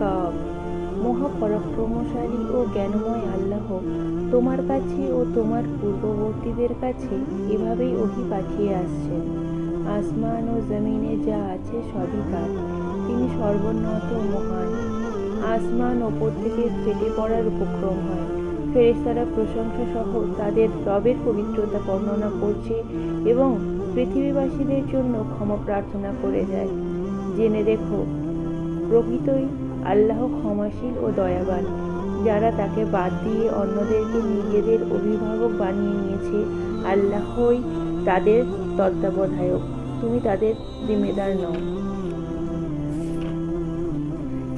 কাব মহাপরাক্রমশালী ও জ্ঞানময় আল্লাহ তোমার কাছে ও তোমার পূর্ববর্তীদের কাছে এভাবেই ওহি পাঠিয়ে আসছেন। আসমান ও জমিনে যা আছে সবই তার। তিনি সর্বোন্নত মহান। আসমান ওপর থেকে ফেটে পড়ার উপক্রম হয়। ফেরেশতারা প্রশংসা সহ তাদের রবের পবিত্রতা বর্ণনা করছে এবং পৃথিবীবাসীদের জন্য ক্ষমা প্রার্থনা করে যায় জেনে দেখো প্রকৃতই আল্লাহ ক্ষমাশীল ও দয়াবান, যারা তাকে বাদ দিয়ে অন্যদেরকে নিজেদের অভিভাবক বানিয়ে নিয়েছে, আল্লাহই তাদের তত্ত্বাবধায়ক। তুমি তাদের জিম্মেদার নও।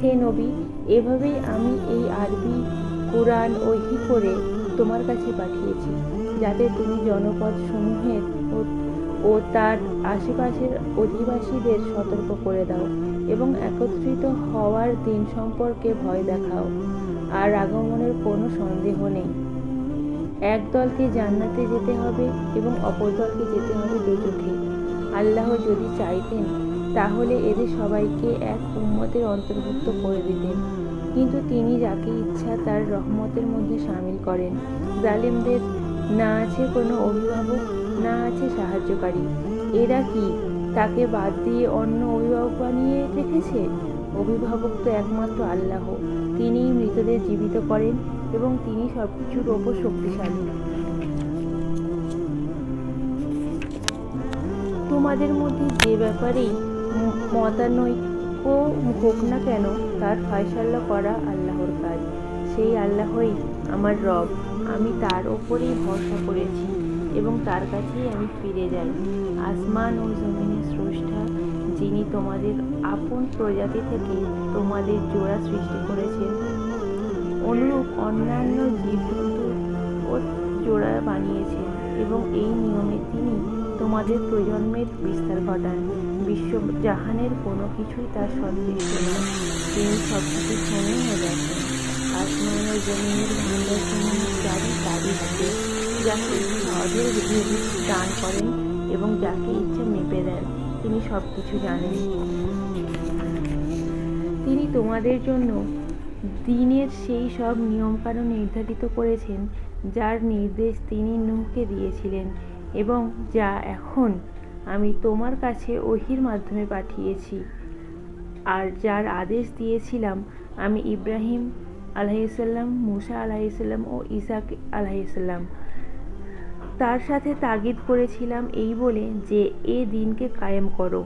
হে নবী, এভাবেই আমি এই আরবি কোরআন ওহি করে তোমার কাছে পাঠিয়েছি, যাতে তুমি জনপদ সমূহের ও- তার আশেপাশের অধিবাসীদের সতর্ক করে দাও। এবং একত্রিত হওয়ার দিন সম্পর্কে ভয় দেখাও, আর আগমনের কোনো সন্দেহ নেই। এক দলকে জান্নাতে যেতে হবে এবং অপর দলকে যেতে হবে দুচোখে আল্লাহ যদি চাইতেন, তাহলে এদের সবাইকে এক উম্মতের অন্তর্ভুক্ত করে দিতেন। কিন্তু তিনি যাকে ইচ্ছা তার রহমতের মধ্যে সামিল করেন। জালিমদের, না আছে কোনো অভিভাবক, না আছে সাহায্যকারী। এরা কি? তাকে বাদ দিয়ে অন্য অভিভাবক বানিয়ে রেখেছে? অভিভাবক তো একমাত্র আল্লাহ। তিনিই মৃতদের জীবিত করেন এবং তিনি সব কিছুর ওপর শক্তিশালী। তোমাদের মধ্যে যে ব্যাপারেই মতানৈক্য হোক না কেন, তার ফয়সাল্লা করা আল্লাহর কাজ। সেই আল্লাহই আমার রব। আমি তার ওপরেই ভরসা করেছি এবং তার কাছেই আমি ফিরে যাই। আসমান ও জমিনের স্রষ্টা যিনি তোমাদের আপন প্রজাতি থেকে তোমাদের জোড়া সৃষ্টি করেছেন। অনুরূপ অন্যান্য জীবজন্তু ও জোড়া বানিয়েছেন এবং এই নিয়মে তিনি তোমাদের প্রজন্মের বিস্তার ঘটান। বিশ্ব জাহানের কোনো কিছুই তার সদৃশ্য নয়। তিনি সব কিছু ও দেখেন আসমান ও জমিনের ভান্ডার সমূহ জারি যাকে দান করেন এবং যাকে তিনি সব কিছু জানেন। তিনি তোমাদের জন্য দিনের সেই সব নিয়মকানুন নির্ধারিত করেছেন, যার নির্দেশ তিনি নূহকে দিয়েছিলেন এবং যা এখন আমি তোমার কাছে ওহির মাধ্যমে পাঠিয়েছি। আর যার আদেশ দিয়েছিলাম, আমি ইব্রাহিম আলাহিসাল্লাম মুসা আলাহিসাল্লাম ও ইসাক আলাইসাল্লাম তার সাথে তাগিদ করেছিলাম এই বলে যে এ দিনকে কায়েম করো।